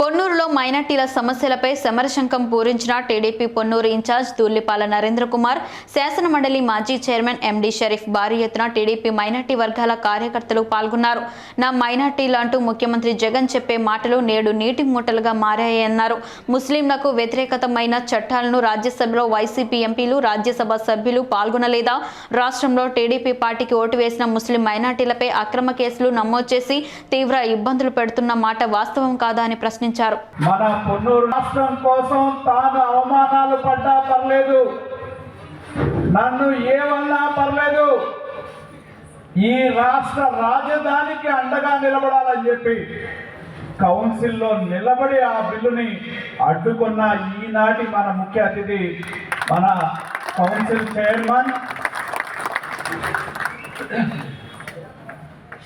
పొన్నూరులో మైనార్టీల సమస్యలపై సమరశంకం పూరించిన TDP Ponnur in charge Dhulipalla Narendra Kumar శాసనమండలి మాజీ చైర్మన్ ఎండి షరీఫ్ భారీ ఎత్తున టీడీపీ మైనార్టీ వర్గాల కార్యకర్తలు పాల్గొన్నారు. నా మైనార్టీలు అంటూ ముఖ్యమంత్రి జగన్ చెప్పే మాటలు నేడు నీటి మూటలుగా మారాయన్నారు. ముస్లింలకు వ్యతిరేకతమైన చట్టాలను రాజ్యసభలో వైసీపీ ఎంపీలు రాజ్యసభ సభ్యులు పాల్గొనలేదా? రాష్ట్రంలో టీడీపీ పార్టీకి ఓటు వేసిన ముస్లిం మైనార్టీలపై అక్రమ కేసులు నమోదు చేసి తీవ్ర ఇబ్బందులు పెడుతున్న మాట వాస్తవం కాదా అని ప్రశ్నించారు. మన పొన్నూరు రాష్ట్రం కోసం తాను అవమానాలు పడ్డా పర్లేదు. నన్ను ఏమన్నా పర్లేదు? ఈ రాష్ట్ర రాజధానికి అండగా నిలబడాలని చెప్పి కౌన్సిల్లో నిలబడి ఆ బిల్లుని అడ్డుకున్న ఈనాటి మన ముఖ్య అతిథి మన కౌన్సిల్ చైర్మన్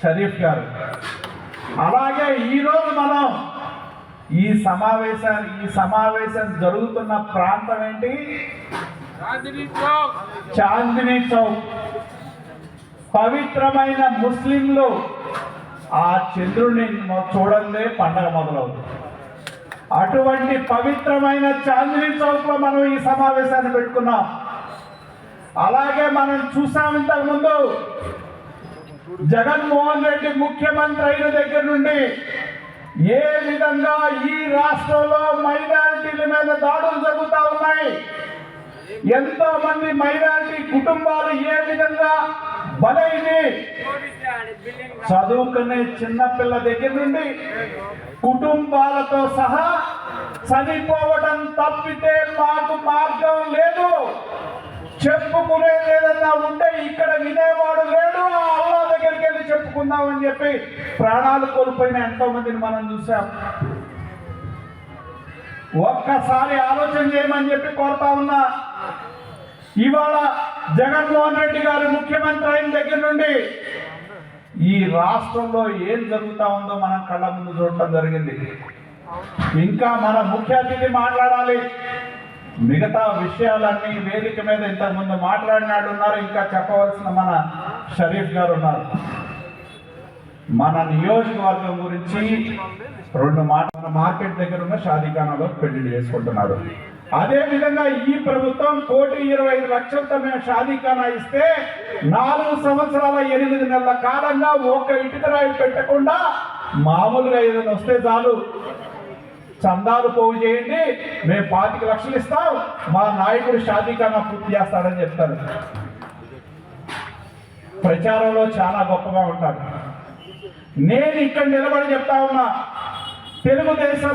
షరీఫ్ గారు. అలాగే ఈరోజు మనం ఈ సమావేశాన్ని ఈ సమావేశం జరుగుతున్న ప్రాంతం ఏంటి? చాందినీ చౌక్. చాందినీ చౌక్. పవిత్రమైన ముస్లింలు ఆ చంద్రుడిని చూడందే పండగ మొదలవుతుంది. అటువంటి పవిత్రమైన చాందినీ చౌక్లో మనం ఈ సమావేశాన్ని పెట్టుకున్నాం. అలాగే మనం చూసాం ఇంతకు ముందు జగన్మోహన్ రెడ్డి ముఖ్యమంత్రి అయిన దగ్గర నుండి ఏ విధంగా ఈ రాష్ట్రంలో మైనారిటీల మీద దాడులు జరుగుతా ఉన్నాయి? ఎంతో మంది మైనారిటీ కుటుంబాలు ఏ విధంగా బలైంది? చదువుకునే చిన్నపిల్ల దగ్గర నుండి కుటుంబాలతో సహా చనిపోవడం తప్పితే మాకు మార్గం లేదు. చెప్పుకునేది ఏదన్నా ఉంటే ఇక్కడ వెళ్ళి చెప్పి ప్రాణాలు కోల్పోయిన ఎంతో మందిని మనం చూసాం ఒక్కసారి ఆలోచన చేయమని చెప్పి కోరుతా ఉన్నా ఇవాళ జగన్మోహన్ రెడ్డి గారు ముఖ్యమంత్రి అయిన దగ్గర నుండి ఈ రాష్ట్రంలో ఏం జరుగుతా ఉందో మనం కళ్ళ ముందు చూడటం జరిగింది. ఇంకా మన ముఖ్య అతిథి మాట్లాడాలి. మిగతా విషయాలన్నీ వేదిక మీద ఇంతకుముందు మాట్లాడినాడు ఉన్నారు ఇంకా చెప్పవలసిన మన షరీఫ్ గారు ఉన్నారు. మన నియోజకవర్గం గురించి రెండు మాట మన మార్కెట్ దగ్గర ఉన్న షాదీఖానాలో పెళ్ళి చేసుకుంటున్నారు. అదే విధంగా ఈ ప్రభుత్వం కోటి ఇరవై ఐదు లక్షలతో మేము షాదీఖానా ఇస్తే నాలుగు సంవత్సరాల ఎనిమిది నెలల కాలంగా ఒక్క ఇటుక రాయి పెట్టకుండా మామూలుగా ఏదైనా వస్తే చాలు. చందాలు పోగు చేయండి మేము పాతిక లక్షలు ఇస్తాం మా నాయకుడు షాదీఖానా పూర్తి చేస్తాడని చెప్తారు. ప్రచారంలో చాలా గొప్పగా ఉంటారు. నేను ఇక్కడ నిలబడి చెప్తా ఉన్నా తెలుగుదేశం